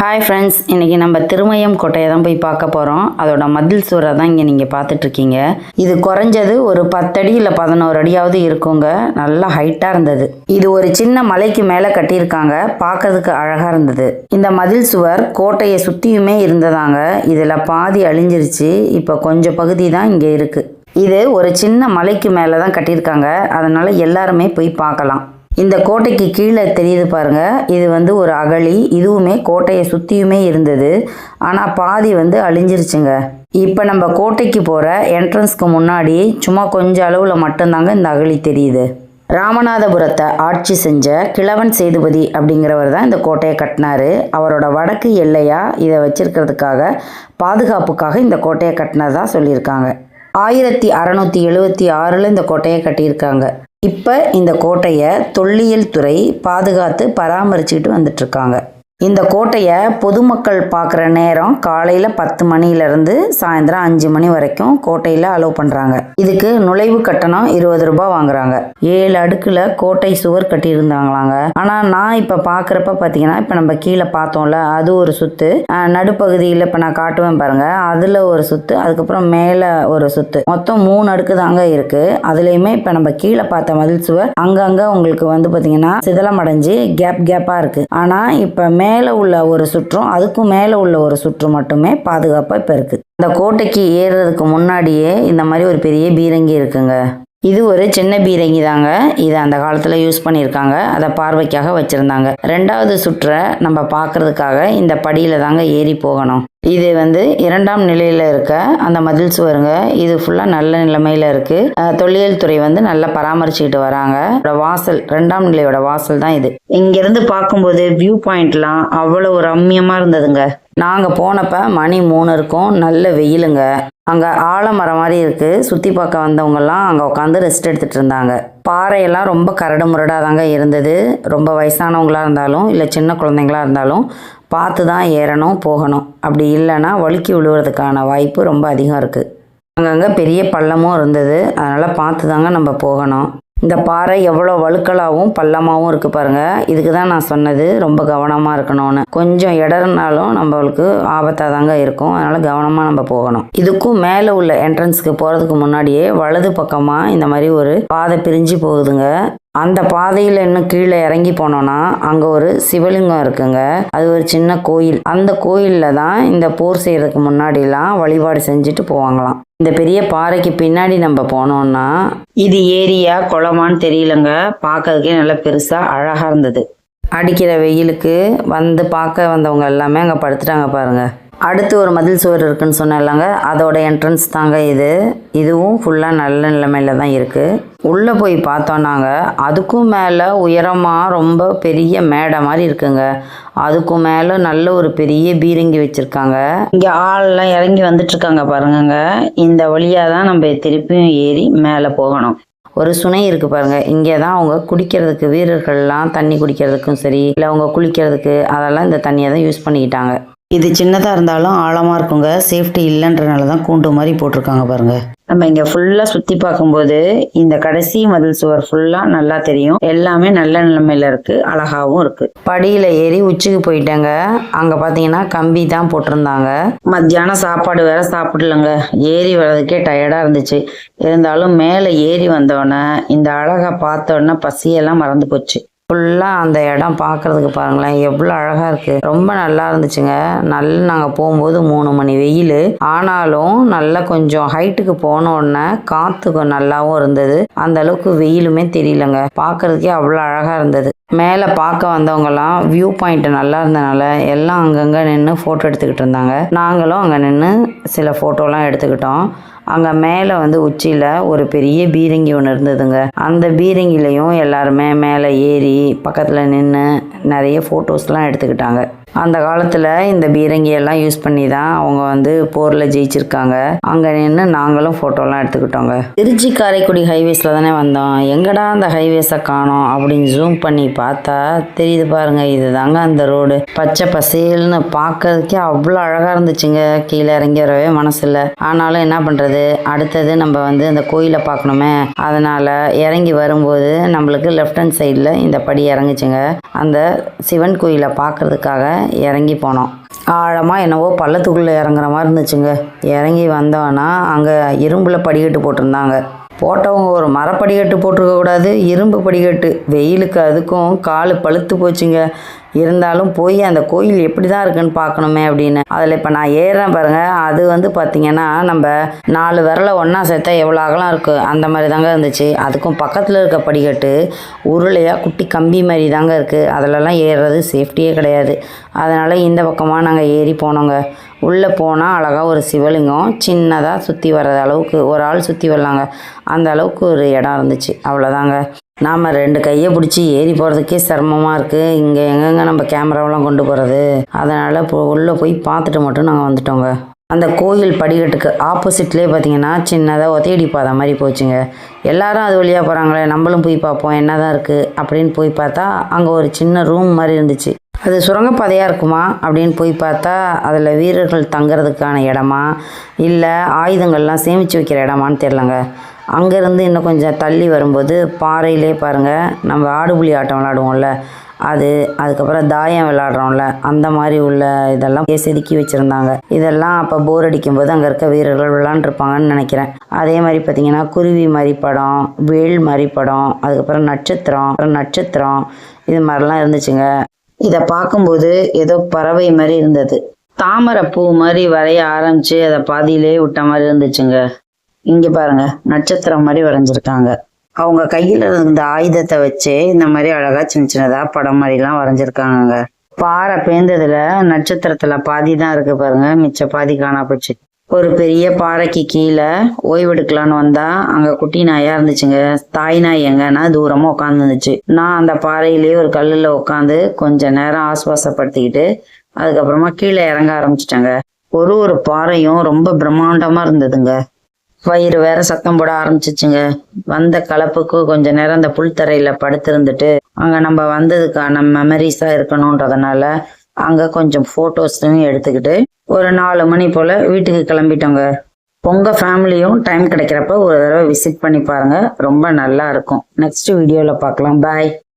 Hi friends இன்றைக்கி நம்ம திருமயம் கோட்டையை தான் போய் பார்க்க போகிறோம் அதோட மதில் சுவரை தான் இங்கே நீங்கள் பார்த்துட்ருக்கீங்க இது குறைஞ்சது ஒரு பத்தடி இல்லை பதினோரு அடியாவது இருக்குங்க. நல்லா ஹைட்டாக இருந்தது. இது ஒரு சின்ன மலைக்கு மேலே கட்டியிருக்காங்க. பார்க்கறதுக்கு அழகாக இருந்தது. இந்த மதில் சுவர் கோட்டையை சுற்றியுமே இருந்ததாங்க. இதில் பாதி அழிஞ்சிருச்சு. இப்போ கொஞ்சம் பகுதி தான் இங்கே இருக்குது இது ஒரு சின்ன மலைக்கு மேலே தான் கட்டியிருக்காங்க. அதனால் எல்லாருமே போய் பார்க்கலாம். இந்த கோட்டைக்கு கீழே தெரியுது பாருங்க. இது வந்து ஒரு அகழி. இதுவுமே கோட்டையை சுற்றியுமே இருந்தது. ஆனால் பாதி வந்து அழிஞ்சிருச்சுங்க. இப்போ நம்ம கோட்டைக்கு போகிற என்ட்ரன்ஸ்க்கு முன்னாடி சும்மா கொஞ்சம் அளவில் மட்டும்தாங்க இந்த அகழி தெரியுது. ராமநாதபுரத்தை ஆட்சி செஞ்ச கிழவன் சேதுபதி அப்படிங்கிறவர் தான் இந்த கோட்டையை கட்டினாரு. அவரோட வடக்கு எல்லையா இதை வச்சிருக்கிறதுக்காக பாதுகாப்புக்காக இந்த கோட்டையை கட்டினதாக சொல்லியிருக்காங்க. ஆயிரத்தி அறநூற்றி எழுபத்தி ஆறில் இந்த கோட்டையை கட்டியிருக்காங்க. இப்போ இந்த கோட்டையை தொல்லியல் துறை பாதுகாத்து பராமரிச்சுக்கிட்டு வந்துட்டுருக்காங்க இந்த கோட்டையை பொதுமக்கள் பார்க்குற நேரம் காலையில் பத்து மணிலேருந்து சாயந்தரம் அஞ்சு மணி வரைக்கும் கோட்டையில் அலோவ் பண்ணுறாங்க இதுக்கு நுழைவு கட்டணம் இருபது ரூபாய் வாங்குறாங்க. ஏழு அடுக்கில் கோட்டை சுவர் கட்டியிருந்தாங்களாங்க. ஆனால் நான் இப்போ பார்க்குறப்ப பார்த்தீங்கன்னா இப்போ நம்ம கீழே பார்த்தோம்ல அது ஒரு சுத்து. நடுப்பகுதியில் இப்போ நான் காட்டுவேன் பாருங்க. அதில் ஒரு சுத்து அதுக்கப்புறம் மேலே ஒரு சுத்து. மொத்தம் மூணு அடுக்கு தாங்க இருக்குது அதுலேயுமே இப்போ நம்ம கீழே பார்த்த மதில் சுவர் அங்கங்கே உங்களுக்கு வந்து பார்த்தீங்கன்னா சிதலம் அடைஞ்சு கேப் கேப்பாக இருக்குது ஆனால் இப்போ மேலே உள்ள ஒரு சுற்றும் அதுக்கும் மேலே உள்ள ஒரு சுற்று மட்டுமே பாதுகாப்பாக இப்போ இருக்குது இந்த கோட்டைக்கு ஏறுறதுக்கு முன்னாடியே இந்த மாதிரி ஒரு பெரிய பீரங்கி இருக்குங்க. இது ஒரு சின்ன பீரங்கி தாங்க. இதை அந்த காலத்தில் யூஸ் பண்ணியிருக்காங்க. அதை பார்வைக்காக வச்சுருந்தாங்க. ரெண்டாவது சுற்றை நம்ம பார்க்கறதுக்காக இந்த படியில் தாங்க ஏறி போகணும். இது வந்து இரண்டாம் நிலையில் இருக்க அந்த மதில் சுவருங்க. இது ஃபுல்லாக நல்ல நிலைமையில் இருக்குது தொல்லியல் துறை வந்து நல்லா பராமரிச்சுக்கிட்டு வராங்க. வாசல் ரெண்டாம் நிலையோட வாசல் தான் இது. இங்கேருந்து பார்க்கும்போது வியூ பாயிண்ட்லாம் அவ்வளோ ரம்மியமாக இருந்ததுங்க. நாங்கள் போனப்ப மணி மூணு இருக்கும். நல்ல வெயிலுங்க. அங்கே ஆலமரம் மாதிரி இருக்குது சுற்றி பார்க்க வந்தவங்கெல்லாம் அங்கே உட்காந்து ரெஸ்ட் எடுத்துகிட்டு இருந்தாங்க. பாறையெல்லாம் ரொம்ப கரடு முரடாக தாங்க இருந்தது. ரொம்ப வயசானவங்களாக இருந்தாலும் இல்லை சின்ன குழந்தைங்களா இருந்தாலும் பார்த்து தான் ஏறணும் போகணும். அப்படி இல்லைன்னா வழுக்கி விழுவுறதுக்கான வாய்ப்பு ரொம்ப அதிகம் இருக்குது அங்கங்கே பெரிய பள்ளமும் இருந்தது. அதனால் பார்த்து தாங்க நம்ம போகணும். இந்த பாறை எவ்வளோ வழுக்கலாகவும் பள்ளமாகவும் இருக்குது பாருங்கள் இதுக்கு தான் நான் சொன்னது. ரொம்ப கவனமாக இருக்கணும்னு. கொஞ்சம் இடர்னாலும் நம்மளுக்கு ஆபத்தாக தாங்க இருக்கும். அதனால் கவனமாக நம்ம போகணும். இதுக்கும் மேலே உள்ள என்ட்ரன்ஸ்க்கு போகிறதுக்கு முன்னாடியே வலது பக்கமாக இந்த மாதிரி ஒரு பாதை பிரிஞ்சு போகுதுங்க. அந்த பாதையில் இன்னும் கீழே இறங்கி போனோன்னா அங்கே ஒரு சிவலிங்கம் இருக்குங்க. அது ஒரு சின்ன கோயில். அந்த கோயிலில் தான் இந்த போர் செய்கிறதுக்கு முன்னாடிலாம் வழிபாடு செஞ்சுட்டு போவாங்களாம். இந்த பெரிய பாறைக்கு பின்னாடி நம்ம போனோம்னா இது ஏரியா குளமான்னு தெரியலங்க. பார்க்கறதுக்கே நல்லா பெருசாக அழகாக இருந்தது. அடிக்கிற வெயிலுக்கு வந்து பார்க்க வந்தவங்க எல்லாமே அங்கே படுத்துட்டாங்க பாருங்கள் அடுத்து ஒரு மதில் சுவர் இருக்குன்னு சொன்னேன்லங்க. அதோட என்ட்ரன்ஸ் தாங்க இது. இதுவும் ஃபுல்லாக நல்ல நிலைமையில் தான் இருக்குது உள்ளே போய் பார்த்தோன்னாங்க அதுக்கும் மேலே உயரமாக ரொம்ப பெரிய மேடை மாதிரி இருக்குங்க. அதுக்கும் மேலே நல்ல ஒரு பெரிய பீரங்கி வச்சுருக்காங்க. இங்கே ஆள்லாம் இறங்கி வந்துட்டுருக்காங்க பாருங்கங்க. இந்த வழியாக தான் நம்ம திருப்பியும் ஏறி மேலே போகணும். ஒரு சுனை இருக்கு பாருங்க. இங்கே தான் அவங்க குடிக்கிறதுக்கு வீரர்கள்லாம் தண்ணி குடிக்கிறதுக்கும் சரி இல்லை அவங்க குளிக்கிறதுக்கு அதெல்லாம் இந்த தண்ணியை தான் யூஸ் பண்ணிக்கிட்டாங்க. இது சின்னதாக இருந்தாலும் ஆழமாக இருக்குங்க. சேஃப்டி இல்லைன்றனால தான் கூண்டு மாதிரி போட்டிருக்காங்க பாருங்க. நம்ம இங்கே ஃபுல்லாக சுற்றி பார்க்கும்போது இந்த கடைசி மதில் சுவர் ஃபுல்லாக நல்லா தெரியும். எல்லாமே நல்ல நிலைமையில் இருக்கு. அழகாகவும் இருக்குது படியில் ஏறி உச்சிக்கு போயிட்டாங்க. அங்கே பார்த்தீங்கன்னா கம்பி தான் போட்டிருந்தாங்க. மத்தியானம் சாப்பாடு வேற சாப்பிடலங்க. ஏறி வர்றதுக்கே டயர்டாக இருந்துச்சு. இருந்தாலும் மேலே ஏறி வந்தோடனே இந்த அழகை பார்த்தோன்னே பசியெல்லாம் மறந்து போச்சு. ஃபுல்லாக அந்த இடம் பார்க்கறதுக்கு பாருங்களேன். எவ்வளோ அழகாக இருக்குது ரொம்ப நல்லா இருந்துச்சுங்க. நல்ல நாங்கள் போகும்போது மூணு மணி வெயில். ஆனாலும் நல்லா கொஞ்சம் ஹைட்டுக்கு போன உடனே காற்று நல்லாவும் இருந்தது. அந்த அளவுக்கு வெயிலுமே தெரியலங்க. பார்க்கறதுக்கே அவ்வளோ அழகாக இருந்தது. மேலே பார்க்க வந்தவங்கலாம் வியூ பாயிண்ட் நல்லா இருந்தனால எல்லாம் அங்கங்கே நின்று ஃபோட்டோ எடுத்துக்கிட்டு இருந்தாங்க. நாங்களும் அங்கே நின்று சில ஃபோட்டோலாம் எடுத்துக்கிட்டோம். அங்கே மேலே வந்து உச்சியில் ஒரு பெரிய பீரங்கி ஒன்று இருந்ததுங்க. அந்த பீரங்கிலையும் எல்லாருமே மேலே ஏறி பக்கத்தில் நின்று நிறைய ஃபோட்டோஸ்லாம் எடுத்துக்கிட்டாங்க. அந்த காலத்தில் இந்த பீரங்கியெல்லாம் யூஸ் பண்ணி தான் அவங்க வந்து போரில் ஜெயிச்சிருக்காங்க. அங்கே நின்று நாங்களும் ஃபோட்டோலாம் எடுத்துக்கிட்டோங்க. திருச்சி காரைக்குடி ஹைவேஸில் தானே வந்தோம். எங்கடா அந்த ஹைவேஸை காணோம் அப்படின்னு ஜூம் பண்ணி பார்த்தா தெரியுது பாருங்க இது தாங்க அந்த ரோடு பச்சை பசேல்னு பார்க்கறதுக்கே அவ்வளோ அழகாக இருந்துச்சுங்க. கீழே இறங்கி வரவே மனசு இல்லை ஆனாலும் என்ன பண்ணுறது அடுத்தது நம்ம வந்து அந்த கோயிலை பார்க்கணுமே. அதனால் இறங்கி வரும்போது நம்மளுக்கு லெஃப்ட் ஹேண்ட் சைடில் இந்த படி இறங்குச்சுங்க. அந்த சிவன் கோயிலை பார்க்கறதுக்காக இறங்கி போனோம். ஆழமாக என்னவோ பள்ளத்துக்குள்ளே இறங்குற மாதிரி இருந்துச்சுங்க. இறங்கி வந்தோன்னா அங்கே இரும்பில் படிக்கட்டு போட்டிருந்தாங்க. போட்டவங்க ஒரு மரப்படிக்கட்டு போட்டிருக்க கூடாது இரும்பு படிக்கட்டு. வெயிலுக்கு அதுக்கும் கால் பழுத்து போச்சுங்க. இருந்தாலும் போய் அந்த கோயில் எப்படி தான் இருக்குன்னு பார்க்கணுமே அப்படின்னு. அதில் இப்போ நான் ஏறுறேன் பாருங்கள் அது வந்து பார்த்திங்கன்னா நம்ம நாலு விரலை ஒன்றா சேர்த்தா எவ்வளோ அகலம் இருக்குது அந்த மாதிரி தாங்க இருந்துச்சு. அதுக்கும் பக்கத்தில் இருக்க படிக்கட்டு உருளையாக குட்டி கம்பி மாதிரி தாங்க இருக்குது அதிலலாம் ஏறுறது சேஃப்டியே கிடையாது. அதனால் இந்த பக்கமாக நாங்கள் ஏறி போனோங்க. உள்ளே போனால் அழகாக ஒரு சிவலிங்கம் சின்னதாக சுற்றி வர்ற அளவுக்கு ஒரு ஆள் சுற்றி வரலாங்க. அந்த அளவுக்கு ஒரு இடம் இருந்துச்சு. அவ்வளோதாங்க நாம் ரெண்டு கையை பிடிச்சி ஏறி போகிறதுக்கே சிரமமாக இருக்குது இங்கே எங்கெங்க நம்ம கேமராவெல்லாம் கொண்டு போகிறது அதனால் இப்போ உள்ளே போய் பார்த்துட்டு மட்டும் நாங்கள் வந்துட்டோங்க. அந்த கோயில் படிக்கட்டுக்கு ஆப்போசிட்லேயே பார்த்தீங்கன்னா சின்னதாக ஒத்தையடி பாதை மாதிரி போச்சுங்க. எல்லாரும் அது வழியாக போகிறாங்களே நம்மளும் போய் பார்ப்போம் என்னதான் இருக்குது அப்படின்னு போய் பார்த்தா அங்கே ஒரு சின்ன ரூம் மாதிரி இருந்துச்சு. அது சுரங்கப்பாதையாக இருக்குமா அப்படின்னு போய் பார்த்தா அதில் வீரர்கள் தங்குறதுக்கான இடமா இல்லை ஆயுதங்கள்லாம் சேமித்து வைக்கிற இடமான்னு தெரிலங்க அங்கேருந்து இன்னும் கொஞ்சம் தள்ளி வரும்போது பாறையிலே பாருங்கள் நம்ம ஆடுபுலி ஆட்டம் விளாடுவோம்ல அது அதுக்கப்புறம் தாயம் விளாடுறோம்ல அந்த மாதிரி உள்ள இதெல்லாம் செதுக்கி வச்சுருந்தாங்க. இதெல்லாம் அப்போ போர் அடிக்கும்போது அங்கே இருக்க வீரர்கள் விளாண்டுருப்பாங்கன்னு நினைக்கிறேன். அதே மாதிரி பார்த்திங்கன்னா குருவி மாதிரி படம் வேல் மாதிரி படம் அதுக்கப்புறம் நட்சத்திரம் அப்புறம் நட்சத்திரம் இது மாதிரிலாம் இருந்துச்சுங்க. இதை பார்க்கும்போது ஏதோ பறவை மாதிரி இருந்தது. தாமரை பூ மாதிரி வரைய ஆரம்பிச்சு அதை பாதியிலே விட்ட மாதிரி இருந்துச்சுங்க. இங்க பாருங்க நட்சத்திரம் மாதிரி வரைஞ்சிருக்காங்க. அவங்க கையில இருந்த ஆயுதத்தை வச்சு இந்த மாதிரி அழகா சின்ன சின்னதா படம் மாதிரிலாம் வரைஞ்சிருக்காங்க பாறை பேந்ததுல நட்சத்திரத்துல பாதி தான் இருக்கு பாருங்க மிச்ச பாதி காணா போச்சு. ஒரு பெரிய பாறைக்கு கீழே ஓய்வெடுக்கலான்னு வந்தா அங்க குட்டி நாயா இருந்துச்சுங்க. தாய் நாய் எங்கன்னா தூரமா உட்காந்து இருந்துச்சு. நான் அந்த பாறையிலேயே ஒரு கல்லுல உட்காந்து கொஞ்ச நேரம் ஆசுவாசப்படுத்திக்கிட்டு அதுக்கப்புறமா கீழே இறங்க ஆரம்பிச்சிட்டேங்க. ஒரு ஒரு பாறையும் ரொம்ப பிரம்மாண்டமா இருந்ததுங்க. வயிறு வேற சத்தம் போட ஆரம்பிச்சிச்சுங்க. வந்த கலப்புக்கு கொஞ்ச நேரம் அந்த புல்தரையில படுத்திருந்துட்டு அங்க நம்ம வந்ததுக்கான மெமரிஸா இருக்கணும்ன்றதுனால அங்க கொஞ்சம் போட்டோஸையும் எடுத்துக்கிட்டு ஒரு நாலு மணி போல வீட்டுக்கு கிளம்பிட்டோங்க. உங்க ஃபேமிலியும் டைம் கிடைக்கிறப்ப ஒரு தடவை விசிட் பண்ணி பாருங்க. ரொம்ப நல்லா இருக்கும். நெக்ஸ்ட் வீடியோல பார்க்கலாம். பாய்